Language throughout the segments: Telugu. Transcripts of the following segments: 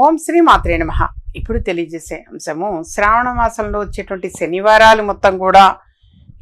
ఓం శ్రీ మాత్రే నమ. ఇప్పుడు తెలియజేసే అంశము శ్రావణ మాసంలో వచ్చేటువంటి శనివారాలు మొత్తం కూడా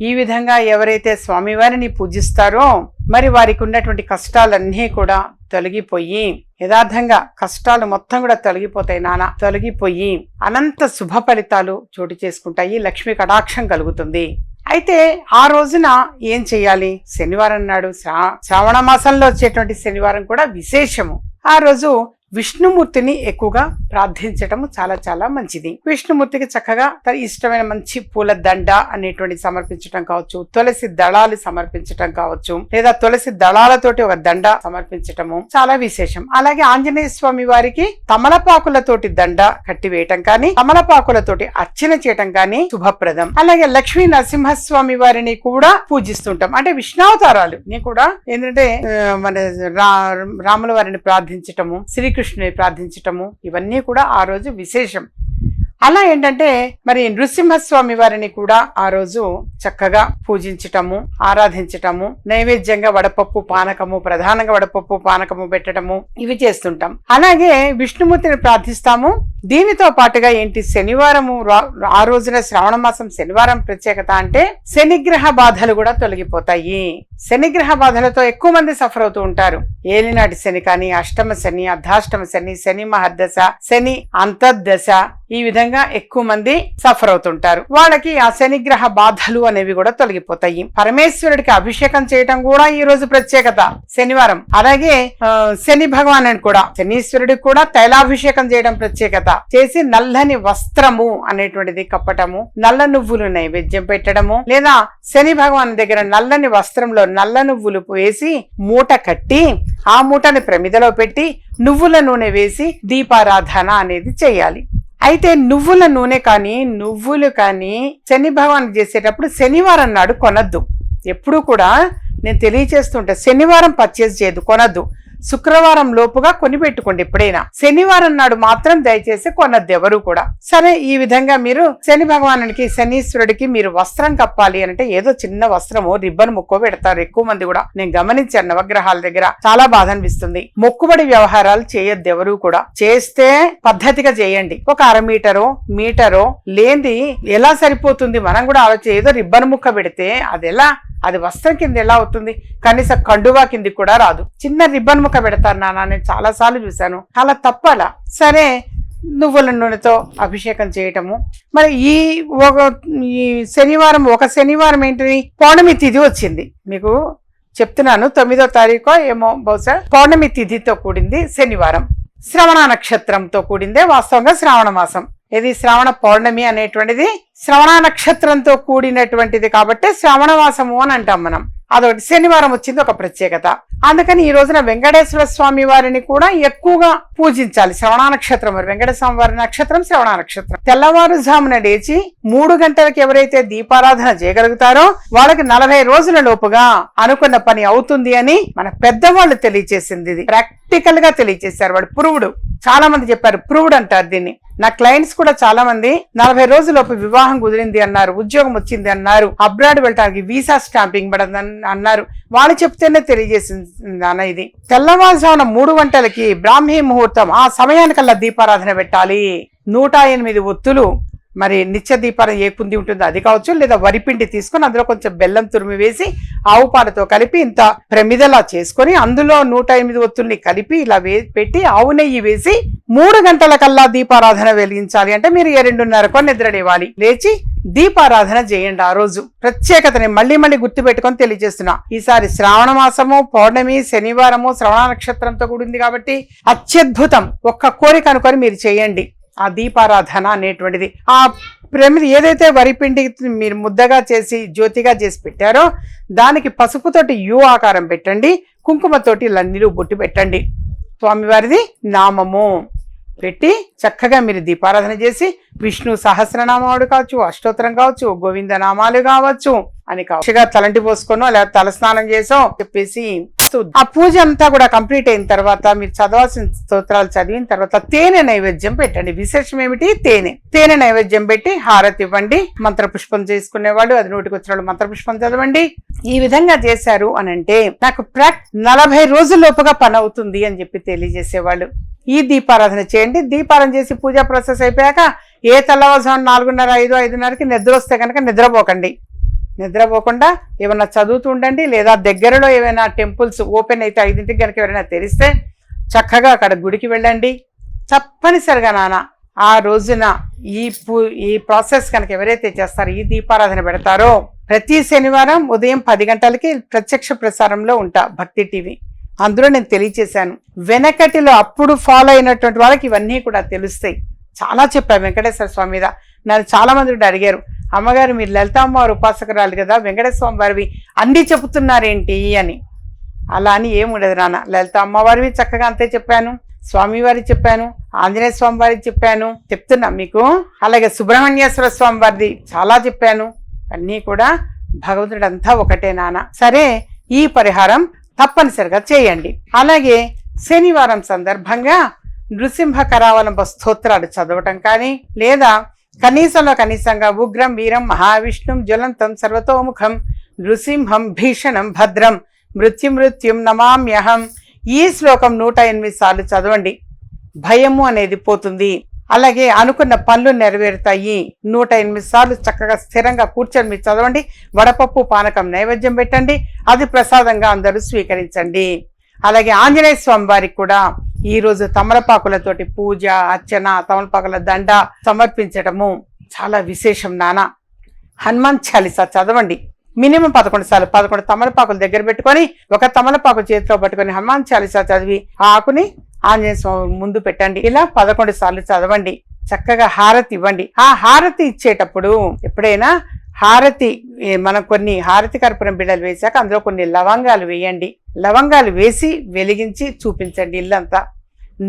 ఈ విధంగా ఎవరైతే స్వామివారిని పూజిస్తారో మరి వారికి ఉన్నటువంటి కష్టాలన్నీ కూడా తొలగిపోయి యథార్థంగా కష్టాలు మొత్తం కూడా తొలగిపోతాయి నాన్న తొలగిపోయి అనంత శుభ ఫలితాలు చోటు చేసుకుంటాయి లక్ష్మీ కటాక్షం కలుగుతుంది. అయితే ఆ రోజున ఏం చేయాలి? శనివారం నాడు శ్రా శ్రావణ మాసంలో వచ్చేటువంటి శనివారం కూడా విశేషము. ఆ రోజు విష్ణుమూర్తిని ఎక్కువగా ప్రార్థించటము చాలా చాలా మంచిది. విష్ణుమూర్తికి చక్కగా తన ఇష్టమైన మంచి పూల దండ అనేటువంటి సమర్పించటం కావచ్చు తులసి దళాలు సమర్పించటం కావచ్చు లేదా తులసి దళాలతోటి ఒక దండ సమర్పించటము చాలా విశేషం. అలాగే ఆంజనేయ స్వామి వారికి తమలపాకులతోటి దండ కట్టివేయటం కానీ తమలపాకులతోటి అర్చన చేయటం కానీ శుభప్రదం. అలాగే లక్ష్మీ నరసింహస్వామి వారిని కూడా పూజిస్తుంటాం. అంటే విష్ణావతారాలు. నేను కూడా ఏంటంటే మన రా రాముల వారిని ప్రార్థించటము శ్రీకృష్ణుని ప్రార్థించటము ఇవన్నీ కూడా ఆ రోజు విశేషం. అలా ఏంటంటే మరి నృసింహస్వామి వారిని కూడా ఆ రోజు చక్కగా పూజించటము ఆరాధించటము నైవేద్యంగా వడపప్పు పానకము ప్రధానంగా వడపప్పు పానకము పెట్టడము ఇవి చేస్తుంటాం. అలాగే విష్ణుమూర్తిని ప్రార్థిస్తాము దీనితో పాటుగా ఏంటి శనివారము రా- ఆ రోజున శ్రావణ మాసం శనివారం ప్రత్యేకత అంటే శనిగ్రహ బాధలు కూడా తొలగిపోతాయి. శనిగ్రహ బాధలతో ఎక్కువ మంది సఫర్ అవుతూ ఉంటారు. ఏలినాటి శని కానీ అష్టమ శని అర్ధాష్టమ శని శని మహర్దశ శని అంతర్దశ ఈ విధంగా ఎక్కువ మంది సఫర్ అవుతుంటారు. వాళ్ళకి ఆ శనిగ్రహ బాధలు అనేవి కూడా తొలగిపోతాయి. పరమేశ్వరుడికి అభిషేకం చేయటం కూడా ఈ రోజు ప్రత్యేకత శనివారం. అలాగే ఆ, శని భగవాను కూడా శనీశ్వరుడికి కూడా తైలాభిషేకం చేయడం ప్రత్యేకత. చేసి నల్లని వస్త్రము అనేటువంటిది కప్పటము నల్ల నువ్వులు నైవేద్యం పెట్టడము లేదా శని భగవాన్ దగ్గర నల్లని వస్త్రంలో నల్ల నువ్వులు వేసి మూట కట్టి ఆ మూటని ప్రమిదలో పెట్టి నువ్వుల నూనె వేసి దీపారాధన అనేది చేయాలి. అయితే నువ్వుల నూనె కానీ నువ్వులు కానీ శని భగవాన్ చేసేటప్పుడు శనివారం నాడు కొనద్దు. ఎప్పుడు కూడా నేను తెలియచేస్తుంటా శనివారం పర్చేస్ చేయదు కొనద్దు. శుక్రవారం లోపుగా కొనిపెట్టుకోండి ఎప్పుడైనా. శనివారం నాడు మాత్రం దయచేసి కొనద్దు ఎవరు కూడా. సరే ఈ విధంగా మీరు శని భగవానుడికి శనీశ్వరుడికి మీరు వస్త్రం కప్పాలి అంటే ఏదో చిన్న వస్త్రము రిబ్బన్ ముక్కో పెడతారు. ఎక్కువ మంది కూడా నేను గమనించాను నవగ్రహాల దగ్గర చాలా బాధ అనిపిస్తుంది. మొక్కుబడి వ్యవహారాలు చేయొద్దు ఎవరు కూడా. చేస్తే పద్ధతిగా చేయండి. ఒక అర మీటరో మీటరో లేనిది ఎలా సరిపోతుంది మనం కూడా ఆలోచన. ఏదో రిబ్బన్ ముక్క పెడితే అది ఎలా అది వస్త్రం కింద ఎలా అవుతుంది? కనీసం కండువా కింది కూడా రాదు. చిన్న రిబ్బన్ ముక్క పెడతారు నాన్న నేను చాలా సార్లు చూశాను. అలా తప్పలా సరే నువ్వుల నూనెతో అభిషేకం చేయటము. మరి ఈ ఒక ఈ శనివారం ఒక శనివారం ఏంటి పౌర్ణమి తిథి వచ్చింది. మీకు చెప్తున్నాను తొమ్మిదో తారీఖు ఏమో బహుశా పౌర్ణమి తిథితో కూడింది శనివారం. శ్రవణ నక్షత్రంతో కూడిందే వాస్తవంగా శ్రావణ మాసం. ఇది శ్రావణ పౌర్ణమి అనేటువంటిది శ్రవణ నక్షత్రంతో కూడినటువంటిది కాబట్టి శ్రావణ మాసము అని అంటాం మనం. అదొకటి. శనివారం వచ్చింది ఒక ప్రత్యేకత. అందుకని ఈ రోజున వెంకటేశ్వర స్వామి వారిని కూడా ఎక్కువగా పూజించాలి. శ్రవణ నక్షత్రం మరి. వెంకటస్వామి వారి నక్షత్రం శ్రవణ నక్షత్రం. తెల్లవారుజామున లేచి మూడు గంటలకు ఎవరైతే దీపారాధన చేయగలుగుతారో వాళ్ళకి నలభై రోజుల లోపుగా అనుకున్న పని అవుతుంది అని మన పెద్దవాళ్ళు తెలియచేసింది ఇది. ప్రాక్టికల్గా తెలియచేశారు వాడు పురువుడు. చాలా మంది చెప్పారు పురువుడు అంటారు దీన్ని. నా క్లయింట్స్ కూడా చాలా మంది నలభై రోజులలోపు వివాహం కుదిరింది అన్నారు ఉద్యోగం వచ్చింది అన్నారు అబ్రాడ్ వెళ్ళటానికి వీసా స్టాంపింగ్ పడదు అన్నారు. వాళ్ళు చెప్తేనే తెలియజేసింది అన్న ఇది. తెల్లవారుజామున మూడు గంటలకి బ్రాహ్మీ ముహూర్తం ఆ సమయానికల్లా దీపారాధన పెట్టాలి. నూట ఎనిమిది ఒత్తులు మరి నిత్య దీపాలు ఏ కుంది ఉంటుందో అది కావచ్చు లేదా వరిపిండి తీసుకొని అందులో కొంచెం బెల్లం తురిమి వేసి ఆవు పాలతో కలిపి ఇంత ప్రమిదలా చేసుకొని అందులో నూట ఎనిమిది ఒత్తుల్ని కలిపి ఇలా వే పెట్టి ఆవు నెయ్యి వేసి మూడు గంటల కల్లా దీపారాధన వెలిగించాలి. అంటే మీరు ఏ రెండున్నరకు నిద్రలేవాలి. లేచి దీపారాధన చేయండి ఆ రోజు. ప్రత్యేకతని మళ్ళీ మళ్ళీ గుర్తుపెట్టుకొని తెలియజేస్తున్నా. ఈసారి శ్రావణ మాసము పౌర్ణమి శనివారము శ్రవణ నక్షత్రంతో కూడింది కాబట్టి అత్యద్భుతం. ఒక్క కోరిక అనుకొని మీరు చేయండి. ఆ దీపారాధన అనేటువంటిది. ఆ ప్రమిది ఏదైతే వరిపిండి మీరు ముద్దగా చేసి జ్యోతిగా చేసి పెట్టారో దానికి పసుపుతోటి యు ఆకారం పెట్టండి కుంకుమతోటి లన్నీలు బొట్టు పెట్టండి. స్వామివారిది నామము. పెట్టి చక్కగా మీరు దీపారాధన చేసి విష్ణు సహస్రనామాడు కావచ్చు అష్టోత్తరం కావచ్చు గోవింద నామాలు కావచ్చు అని కావచ్చు. తలంటి పోసుకొనో లేదా తలస్నానం చేసో చెప్పేసి వస్తుంది. ఆ పూజ అంతా కూడా కంప్లీట్ అయిన తర్వాత మీరు చదవాల్సిన స్తోత్రాలు చదివిన తర్వాత తేనె నైవేద్యం పెట్టండి. విశేషం ఏమిటి? తేనె. తేనె నైవేద్యం పెట్టి హారతి ఇవ్వండి. మంత్ర పుష్పం చేసుకునేవాళ్ళు అది నోటికి వచ్చిన వాళ్ళు మంత్ర పుష్పం చదవండి. ఈ విధంగా చేశారు అని అంటే నాకు ప్రాక్ నలభై రోజుల్లోపుగా పని అవుతుంది అని చెప్పి తెలియజేసేవాళ్ళు. ఈ దీపారాధన చేయండి. దీపారాధన చేసి పూజా ప్రాసెస్ అయిపోయాక ఏ తెల్లవారుజాము నాలుగున్నర ఐదు ఐదున్నరకి నిద్ర వస్తే కనుక నిద్రపోకండి. నిద్రపోకుండా ఏమైనా చదువుతూ ఉండండి లేదా దగ్గరలో ఏమైనా టెంపుల్స్ ఓపెన్ అయితే ఐదింటికి కనుక ఎవరైనా తెరిస్తే చక్కగా అక్కడ గుడికి వెళ్ళండి. తప్పనిసరిగా నాన్న ఆ రోజున ఈ పూ ఈ ప్రాసెస్ కనుక ఎవరైతే చేస్తారో ఈ దీపారాధన పెడతారో ప్రతి శనివారం ఉదయం పది గంటలకి ప్రత్యక్ష ప్రసారంలో ఉంటా భక్తి టీవీ. అందులో నేను తెలియచేశాను. వెనకటిలో అప్పుడు ఫాలో అయినటువంటి వాళ్ళకి ఇవన్నీ కూడా తెలుస్తాయి. చాలా చెప్పాను వెంకటేశ్వర స్వామి మీద. నన్ను చాలా మంది కూడా అడిగారు అమ్మగారు మీరు లలితామ్మవారు ఉపాసకురాలు కదా వెంకటేశ్వర వారివి అన్నీ చెబుతున్నారేంటి అని. అలా అని ఏముండదు నాన్న. లలిత అమ్మవారివి చక్కగా అంతే చెప్పాను స్వామివారి చెప్పాను ఆంజనేయ స్వామి వారికి చెప్పాను చెప్తున్నా మీకు. అలాగే సుబ్రహ్మణ్యేశ్వర స్వామి వారిది చాలా చెప్పాను అన్నీ కూడా భగవంతుడు అంతా ఒకటే నాన్న. సరే ఈ పరిహారం తప్పనిసరిగా చేయండి. అలాగే శనివారం సందర్భంగా నృసింహ కరావలంబ స్తోత్రాలు చదవటం కానీ లేదా కనీసంలో కనీసంగా ఉగ్రం వీరం మహావిష్ణుం జ్వలంతం సర్వతోముఖం నృసింహం భీషణం భద్రం మృత్యుమృత్యుం నమామ్యహం. ఈ శ్లోకం నూట ఎనిమిది సార్లు చదవండి. భయము అనేది పోతుంది. అలాగే అనుకున్న పనులు నెరవేరుతాయి. నూట ఎనిమిది సార్లు చక్కగా స్థిరంగా కూర్చొని మీరు చదవండి. వడపప్పు పానకం నైవేద్యం పెట్టండి. అది ప్రసాదంగా అందరూ స్వీకరించండి. అలాగే ఆంజనేయ స్వామి వారికి కూడా ఈ రోజు తమలపాకులతోటి పూజ అర్చన తమలపాకుల దండ సమర్పించడము చాలా విశేషం నాన్న హనుమాన్ చాలీసా చదవండి. మినిమం పదకొండు సార్లు పదకొండు తమలపాకులు దగ్గర పెట్టుకొని ఒక తమలపాకు చేతిలో పట్టుకొని హనుమాన్ చాలీసా చదివి ఆ ఆకుని ఆంజనేయ స్వామి ముందు పెట్టండి. ఇలా పదకొండు సార్లు చదవండి. చక్కగా హారతి ఇవ్వండి. ఆ హారతి ఇచ్చేటప్పుడు ఎప్పుడైనా హారతి మనం కొన్ని హారతి కర్పూరం బిళ్ళలు వేశాక అందులో కొన్ని లవంగాలు వేయండి. లవంగాలు వేసి వెలిగించి చూపించండి ఇల్లంతా.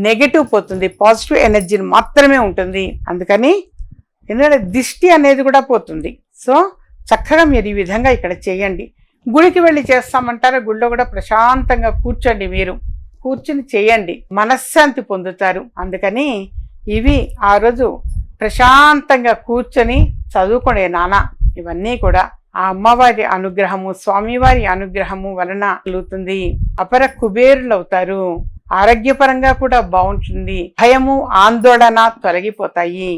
నెగటివ్ పోతుంది. పాజిటివ్ ఎనర్జీని మాత్రమే ఉంటుంది. అందుకని ఎందుకంటే దిష్టి అనేది కూడా పోతుంది. సో చక్కగా మీరు ఈ విధంగా ఇక్కడ చేయండి. గుడికి వెళ్ళి చేస్తామంటారా? గుడిలో కూడా ప్రశాంతంగా కూర్చోండి మీరు. కూర్చుని చేయండి. మనశ్శాంతి పొందుతారు. అందుకని ఇవి ఆ రోజు ప్రశాంతంగా కూర్చొని చదువుకునే నాన్న ఇవన్నీ కూడా ఆ అమ్మవారి అనుగ్రహము స్వామివారి అనుగ్రహము వలన కలుగుతుంది. అపర కుబేరులు అవుతారు ఆరోగ్యపరంగా కూడా బాగుంటుంది. భయము ఆందోళన తొలగిపోతాయి.